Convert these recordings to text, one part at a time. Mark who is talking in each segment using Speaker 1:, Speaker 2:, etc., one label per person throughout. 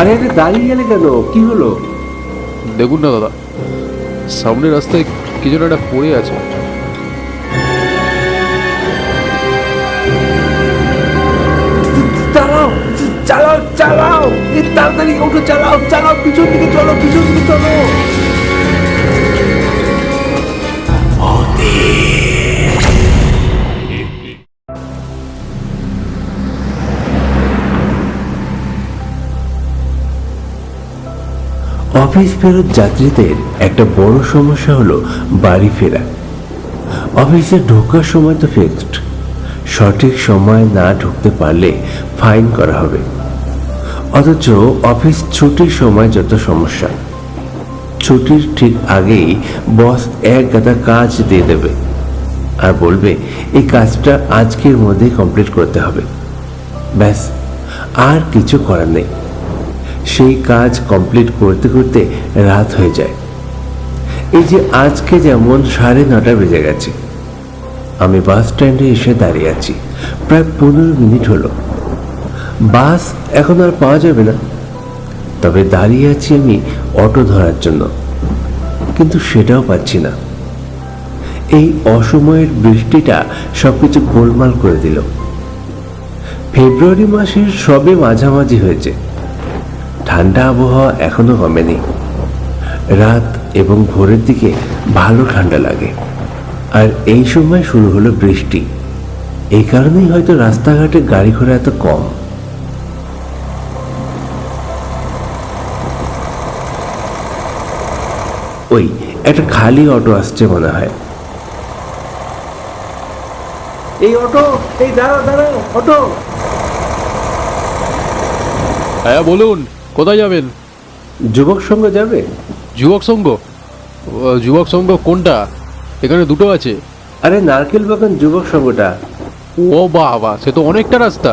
Speaker 1: আরে আরে দাঁড়িয়ে গেলে কেন? কি হলো?
Speaker 2: দেখুন না দাদা সামনের রাস্তায় কি যেন একটা পড়ে আছে।
Speaker 1: চালাও চালাও চালাও তাড়াতাড়ি ওঠো চালাও চালাও পিছন দিকে চলো পিছন দিকে চলো। অফিস ফেরত যাত্রীদের একটা বড় সমস্যা হলো বাড়ি ফেরা। অফিসে ঢোকার সময় তো ফিক্সড সঠিক সময় না ঢুকতে পারলে ফাইন করা হবে। অথচ অফিস ছুটির সময় যত সমস্যা। ছুটির ঠিক আগেই বস এক গাদা কাজ দিয়ে দেবে আর বলবে, এই কাজটা আজকের মধ্যে কমপ্লিট করতে হবে। ব্যাস, আর কিছু করার নেই। সেই কাজ কমপ্লিট করতে করতে রাত হয়ে যায়। এই যে আজকে যেমন সাড়ে নটা বেজে গেছে, আমি বাস স্ট্যান্ডে এসে দাঁড়িয়ে আছি। প্রায় পনেরো মিনিট হলো। বাস এখন আর পাওয়া যাবে না। তবে দাঁড়িয়ে আছি আমি অটো ধরার জন্য। কিন্তু সেটাও পাচ্ছি না। এই অসময়ের বৃষ্টিটা সবকিছু গোলমাল করে দিল। ফেব্রুয়ারি মাসের সবে মাঝামাঝি হয়েছে। ঠান্ডা আবহাওয়া এখনও কমেনি। রাত এবং ভোরের দিকে ভালো ঠান্ডা লাগে। আর এই সময় শুরু হলো বৃষ্টি। এই কারণেই হয়তো রাস্তাঘাটে গাড়ি ঘোড়া এত কম। ওই একটা খালি অটো আসছে মনে হয়। এই অটো এই দাঁড়াও দাঁড়াও অটো।
Speaker 2: হ্যাঁ বলুন। কোথায় যাবেন?
Speaker 1: যুবক সঙ্গে যাবে।
Speaker 2: যুবক সংঘ? ও, যুবক সংঘ কোনটা? এখানে দুটো আছে।
Speaker 1: আরে নারকেল বাগান যুবক সংঘটা।
Speaker 2: ও বাবা সে তো অনেকটা রাস্তা।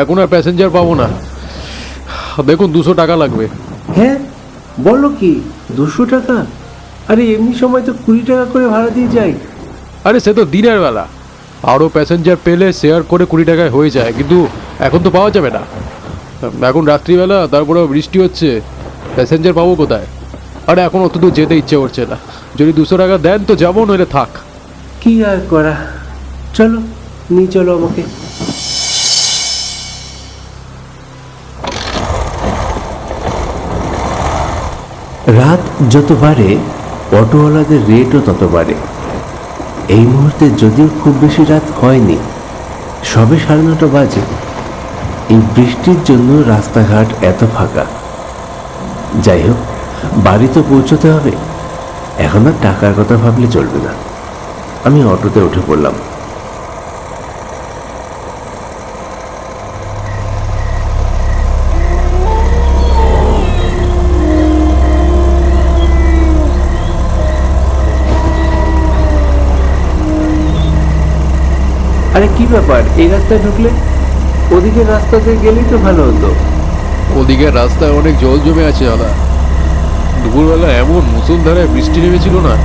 Speaker 2: এখন আর প্যাসেঞ্জার পাবো না। দেখুন দুশো টাকা লাগবে।
Speaker 1: হ্যাঁ বলো কি দুশো টাকা? আরে এমনি সময় তো কুড়ি টাকা করে ভাড়া দিয়ে যাই
Speaker 2: আরে সে তো দিনের বেলা। আরও প্যাসেঞ্জার পেলে শেয়ার করে কুড়ি টাকায় হয়ে যায় কিন্তু এখন তো পাওয়া যাবে না। এখন রাত্রিবেলা তারপরে বৃষ্টি হচ্ছে প্যাসেঞ্জার পাবো কোথায়? আরে এখন অত দূর যেতে ইচ্ছে করছে না। যদি দুশো টাকা দেন তো যাব নইলে থাক।
Speaker 1: কি আর করা? চলো নিয়ে চলো আমাকে। রাত যত বাড়ে অটোওয়ালাদের রেটও তত বাড়ে। এই মুহূর্তে যদিও খুব বেশি রাত হয়নি সবে সাড়ে নটা বাজে। এই বৃষ্টির জন্য রাস্তাঘাট এত ফাঁকা। যাই হোক, বাড়ি তো পৌঁছতে হবে। এখন আর টাকার কথা ভাবলে চলবে না। আমি অটোতে উঠে পড়লাম। আরে, কি ব্যাপার? এই রাস্তায় ঢুকলে? ওদিকে রাস্তাতে গেলেই তো ভালো হতো।
Speaker 2: ওদিকে রাস্তায় অনেক জল জমে আছে দাদা। দুপুরবেলা এমন মুসুলধারায় বৃষ্টি নেমেছিল না।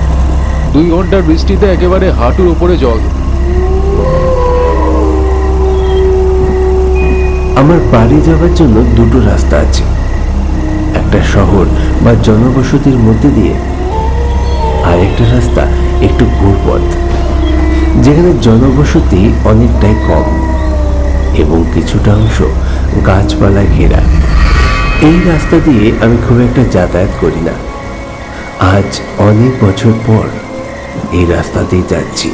Speaker 2: দুই ঘণ্টার বৃষ্টিতে একেবারে হাঁটুর ওপরে জল।
Speaker 1: আমার বাড়ি যাওয়ার জন্য দুটো রাস্তা আছে। একটা শহর বা জনবসতির মধ্যে দিয়ে আর একটা রাস্তা একটু ঘুরপথ। যেখানে জনবসতি অনেকটাই কম। এবং কিছুটা অংশ গাছপালায় ঘেরা। এই রাস্তা দিয়ে আমি খুব একটা যাতায়াত করি না। আজ অনেক বছর পর এই রাস্তা দিয়ে যাচ্ছি।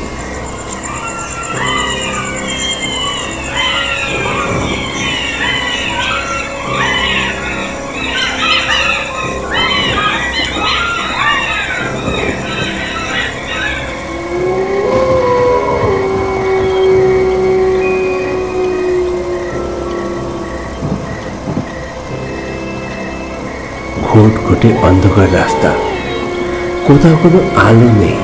Speaker 1: ঘুটঘুটে অন্ধকার রাস্তা। কোথাও কোনো আলো নেই।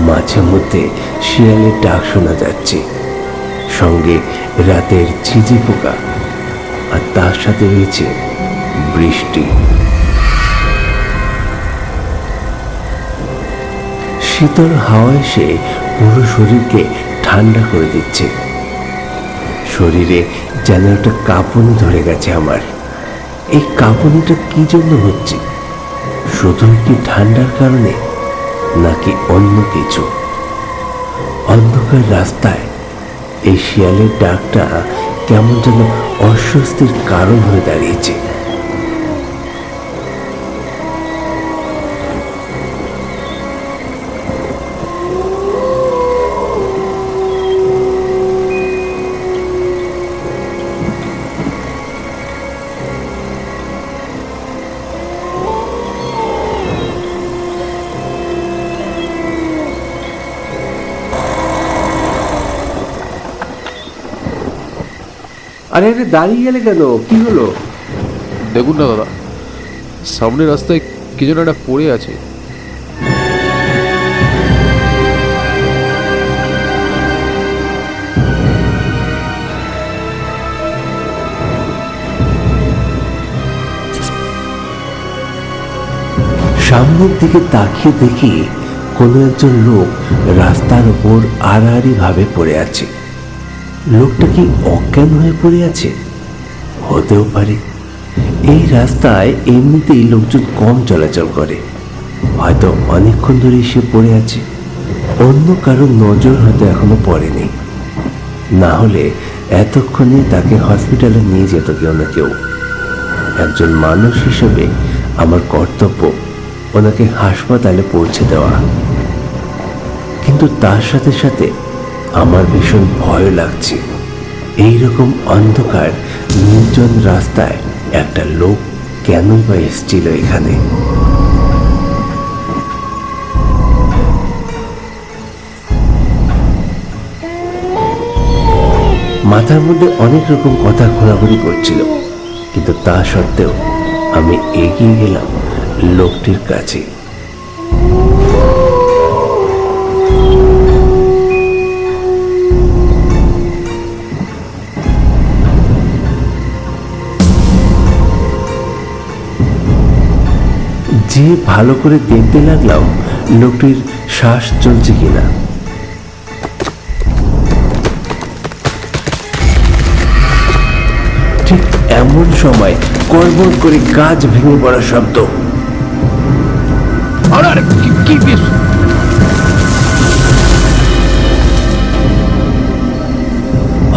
Speaker 1: মাঝে মধ্যে শিয়ালের ডাক শোনা যাচ্ছে। সঙ্গে রাতের ঝিঝি পোকা, আর তার সাথে রয়েছে বৃষ্টি। শীতল হাওয়া এসে পুরো শরীরকে ঠান্ডা করে দিচ্ছে। শরীরে যেন একটা কাঁপুনি ধরে গেছে আমার। এই কাঁপুনিটা কি জন্য হচ্ছে? শুধুই কি ঠান্ডার কারণে, নাকি অন্য কিছু? অন্ধকার রাস্তায় এই শিয়ালের ডাকটা কেমন যেন অস্বস্তির কারণ হয়ে দাঁড়িয়েছে। আরে আরে দাঁড়িয়ে গেলে কেন? কি হলো?
Speaker 2: দেখুন না দাদা সামনের রাস্তায় কি যেন একটা পড়ে আছে।
Speaker 1: সামনের দিকে তাকিয়ে দেখি কোনো একজন লোক রাস্তার উপর আড়াআড়ি ভাবে পড়ে আছে। লোকটা কি অজ্ঞান হয়ে পড়ে আছে? হতেও পারে। এই রাস্তায় এমনিতেই লোকজন কম চলাচল করে। হয়তো অনেকক্ষণ ধরে সে পড়ে আছে। অন্য কারোর নজর হয়তো এখনও পড়েনি। না হলে এতক্ষণে তাকে হসপিটালে নিয়ে যেত কেউ না কেউ। একজন মানুষ হিসেবে আমার কর্তব্য ওনাকে হাসপাতালে পৌঁছে দেওয়া। কিন্তু তার সাথে সাথে আমার ভীষণ ভয় লাগছে। এই রকম অন্ধকার, নির্জন রাস্তায় একটা লোক কেনই বা এসেছিল এখানে? মাথার মধ্যে অনেক রকম কথা ঘোরাঘুরি করছিল, কিন্তু তা সত্ত্বেও আমি এগিয়ে গেলাম লোকটির কাছে। যে ভালো করে দেখতে লাগলাম লোকটির শ্বাস চলছে কিনা। ঠিক এমন সময় কর্বর করে গাছ ভেঙে পড়া শব্দ।
Speaker 2: কি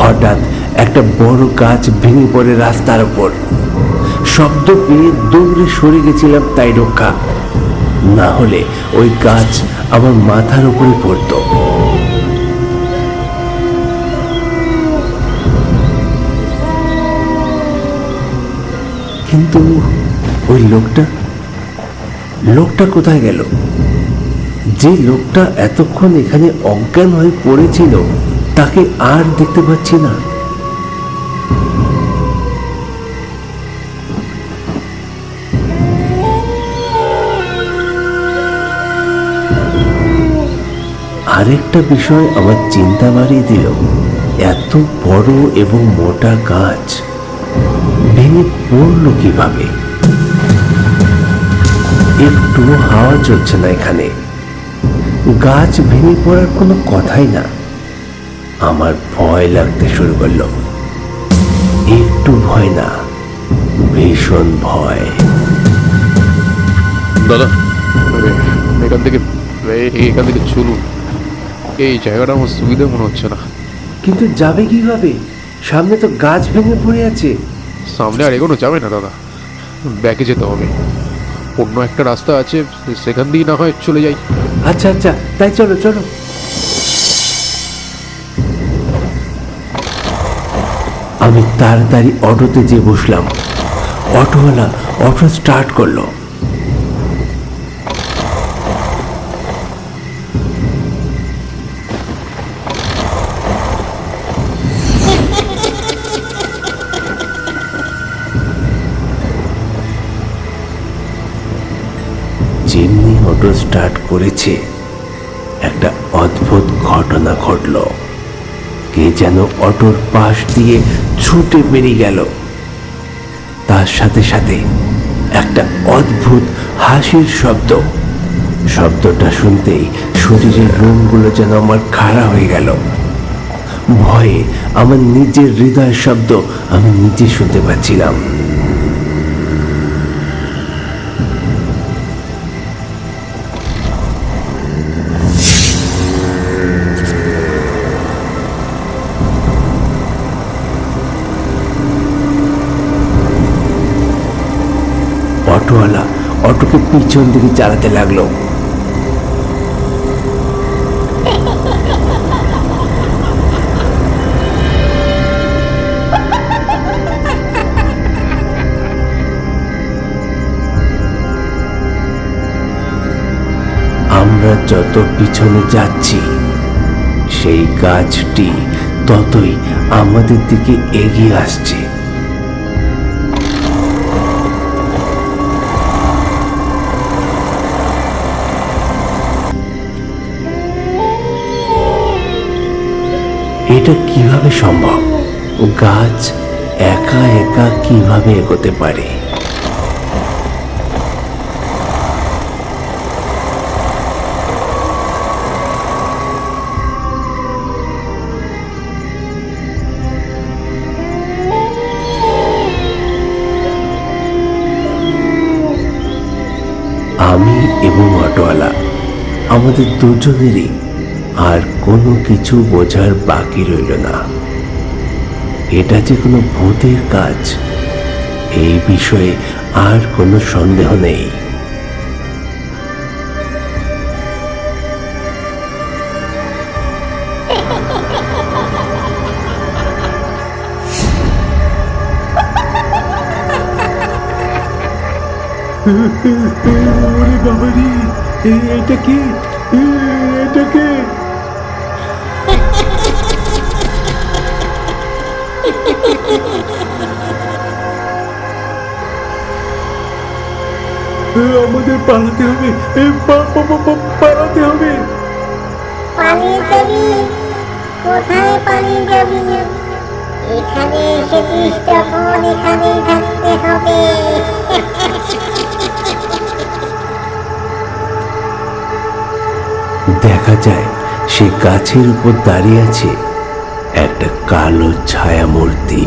Speaker 1: হঠাৎ একটা বড় গাছ ভেঙে পড়ে রাস্তার উপর। শব্দ পেয়ে দৌড়ে সরে গেছিলাম তাই রক্ষা। না হলে ওই গাছ আমার মাথার উপরে পড়তো। কিন্তু ওই লোকটা লোকটা কোথায় গেল? যে লোকটা এতক্ষণ এখানে অজ্ঞান হয়ে পড়েছিল, তাকে আর দেখতে পাচ্ছি না। আরেকটা বিষয় আমার চিন্তা বাড়িয়ে দিল। এত বড় এবং মোটা গাছ, ভেঙে পড়ল কীভাবে? একটু হাওয়া চলছে না এখানে। গাছ ভেঙে পড়ার কোনো কথাই না। আমার ভয় লাগতে শুরু করল। একটু ভয় না, ভীষণ ভয়।
Speaker 2: দাদা, এখান থেকে এখান থেকে চলুন। এই জায়গাটা আমার সুবিধা মনে হচ্ছে না।
Speaker 1: কিন্তু যাবে কীভাবে? সামনে তো গাছ ভেঙে পড়ে আছে।
Speaker 2: সামনে আর এগোনো যাবে না দাদা। ব্যাকে যেতে হবে। অন্য একটা রাস্তা আছে সেখান দিয়ে না হয় চলে যাই।
Speaker 1: আচ্ছা আচ্ছা তাই চলো চলো। আমি তাড়াতাড়ি অটোতে যেয়ে বসলাম অটোওয়ালা অটো স্টার্ট করল। অটো স্টার্ট করেছে, একটা অদ্ভুত ঘটনা ঘটল। কে যেন অটোর পাশ দিয়ে ছুটে বেরিয়ে গেল। তার সাথে সাথে একটা অদ্ভুত হাসির শব্দ। শব্দটা শুনতেই শরীরের রোমগুলো যেন আমার খাড়া হয়ে গেল। ভয়ে আমার নিজের হৃদয় শব্দ আমি নিজে শুনতে পাচ্ছিলাম। অটোওয়ালা অটোকে পিছন দিকে চালাতে লাগল। আমরা যত পিছনে যাচ্ছি, সেই গাছটি ততই আমাদের দিকে এগিয়ে আসছে। এটা কীভাবে সম্ভব? গাছ একা একা কীভাবে এগোতে পারে? আমি এবং অটোয়ালা, আমাদের দুজনেরই আর কোনো কিছু বোঝার বাকি রইল না এটা যে কোনো ভূতের কাজ এই বিষয়ে আর কোনো সন্দেহ নেই এটা কি এটা কে আমাদের পালাতে হবে। এ, পা- পা- পা- পা- পালাতে হবে।
Speaker 3: পালিয়ে যাবি? কোথায় পালিয়ে যাবি? এখানে এসেছিস তখন এখানেই থাকতে হবে।
Speaker 1: দেখা যায় সে গাছের উপর দাঁড়িয়ে আছে একটা কালো ছায়া মূর্তি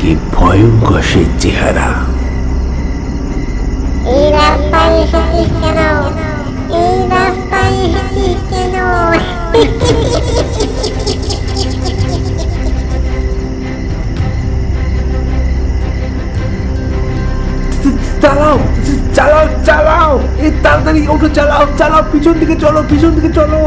Speaker 1: কি ভয়ঙ্কর সে চেহারা। চালাও চালাও চালাও। এই তাড়াতাড়ি ওটা চালাও চালাও। পিছন দিকে চলো, পিছন দিকে চলো।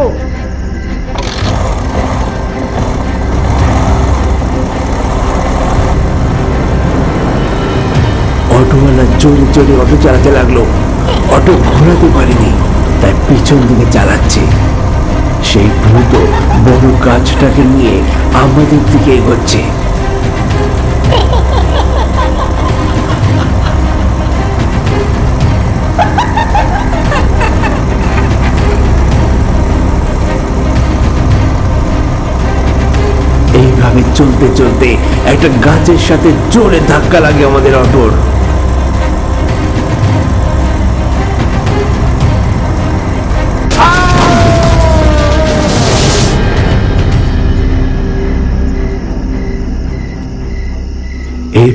Speaker 1: অটোওয়ালা জোরে জোরে অটো চালাতে লাগল। অটো ঘোরাতে পারেনি, তাই পিছন দিকে চালাচ্ছে। সেই ভূত বড় গাছটাকে নিয়ে আমাদের দিকে এগোচ্ছে। এইভাবে চলতে চলতে একটা গাছের সাথে জোরে ধাক্কা লাগে আমাদের অটোর।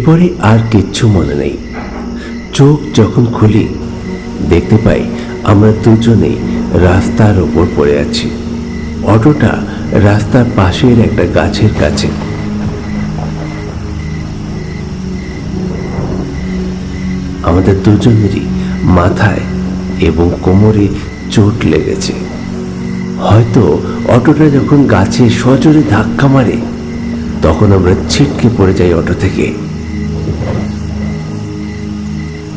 Speaker 1: এরপরে আর কিচ্ছু মনে নেই। চোখ যখন খুলি, দেখতে পাই আমরা দুজনেই রাস্তার ওপর পড়ে আছি। অটোটা রাস্তার পাশের একটা গাছের কাছে। আমাদের দুজনেরই মাথায় এবং কোমরে চোট লেগেছে। হয়তো অটোটা যখন গাছে সজোরে ধাক্কা মারে, তখন আমরা ছিটকে পড়ে যাই অটো থেকে।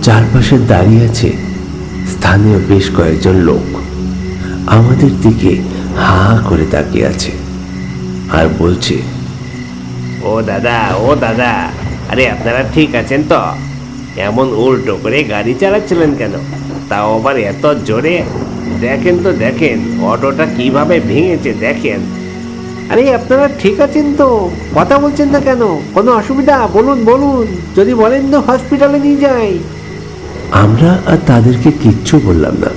Speaker 1: চারপাশে দাঁড়িয়ে আছে স্থানীয় বেশ কয়েকজন লোক। আমাদের দিকে হা করে তাকিয়ে আছে আর বলছে,
Speaker 4: ও দাদা ও দাদা, আরে আপনারা ঠিক আছেন তো? এমন উল্টো করে গাড়ি চালাচ্ছিলেন কেন? তাও আবার এত জোরে? দেখেন তো, দেখেন, অটোটা কীভাবে ভেঙেছে, দেখেন। আরে আপনারা ঠিক আছেন তো? কথা বলছেন না কেন? কোনো অসুবিধা? বলুন বলুন, যদি বলেন তো হসপিটালে নিয়ে যাই।
Speaker 1: আমরা আর তাদেরকে কিচ্ছু বললাম না।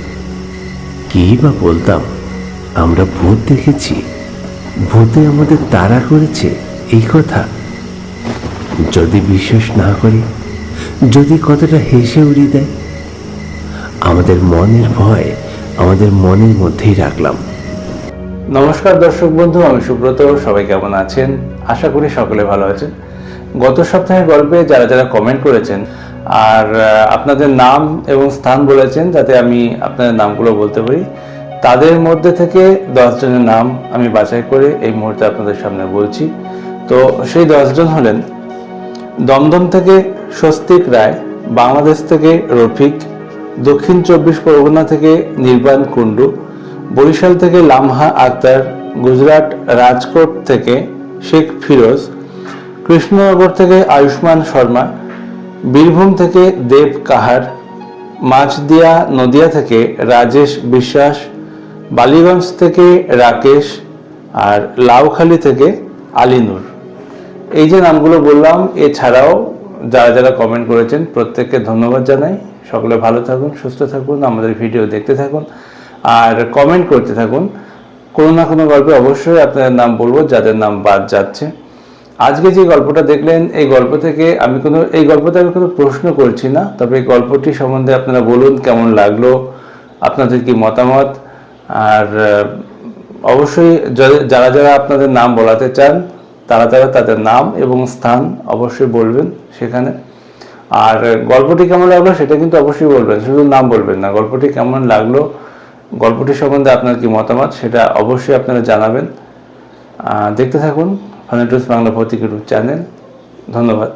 Speaker 1: কি বা বলতাম? আমরা ভূত দেখেছি। ভূতে আমাদের তাড়া করেছে, এই কথা। যদি বিশ্বাস না করি, যদি কতটা হেসে উড়িয়ে দেয়? আমাদের মনের ভয় আমাদের মনের মধ্যেই রাখলাম।
Speaker 5: নমস্কার দর্শক বন্ধু, আমি সুব্রত। সবাই কেমন আছেন? আশা করি সকলে ভালো আছেন। গত সপ্তাহের গল্পে যারা যারা কমেন্ট করেছেন আর আপনাদের নাম এবং স্থান বলেছেন যাতে আমি আপনাদের নামগুলো বলতে পারি। তাদের মধ্যে থেকে দশজনের নাম আমি বাছাই করে এই মুহূর্তে আপনাদের সামনে বলছি। তো সেই দশজন হলেন দমদম থেকে স্বস্তিক রায়, বাংলাদেশ থেকে রফিক, দক্ষিণ চব্বিশ পরগনা থেকে নির্বাণ কুণ্ডু, বরিশাল থেকে লামহা আক্তার, গুজরাট রাজকোট থেকে শেখ ফিরোজ, কৃষ্ণনগর থেকে আয়ুষ্মান শর্মা বীরভূম থেকে দেব কাহার মাছদিয়া নদিয়া থেকে রাজেশ বিশ্বাস, বালিগঞ্জ থেকে রাকেশ আর লাউখালি থেকে আলিনুর। এই যে নামগুলো বললাম, এছাড়াও যারা যারা কমেন্ট করেছেন, প্রত্যেককে ধন্যবাদ জানাই। সকলে ভালো থাকুন, সুস্থ থাকুন, আমাদের ভিডিও দেখতে থাকুন, আর কমেন্ট করতে থাকুন। কোনো না কোনো গল্পে অবশ্যই আপনাদের নাম বলব, যাদের নাম বাদ যাচ্ছে। আজকে যে গল্পটা দেখলেন, এই গল্প থেকে আমি কোনো, এই গল্পতে আমি কোনো প্রশ্ন করছি না, তবে এই গল্পটি সম্বন্ধে আপনারা বলুন কেমন লাগল, আপনাদের কি মতামত, আর অবশ্যই যারা যারা আপনাদের নাম বলাতে চান, তারা তারা তাদের নাম এবং স্থান অবশ্যই বলবেন সেখানে। আর, গল্পটি কেমন লাগল সেটা কিন্তু অবশ্যই বলবেন, শুধু নাম বলবেন না, গল্পটি কেমন লাগল, গল্পটি সম্বন্ধে আপনার কি মতামত সেটা অবশ্যই আপনারা জানাবেন। দেখতে থাকুন ফানেটুস বাংলা ভৌতিক ইউটিউব চ্যানেল ধন্যবাদ।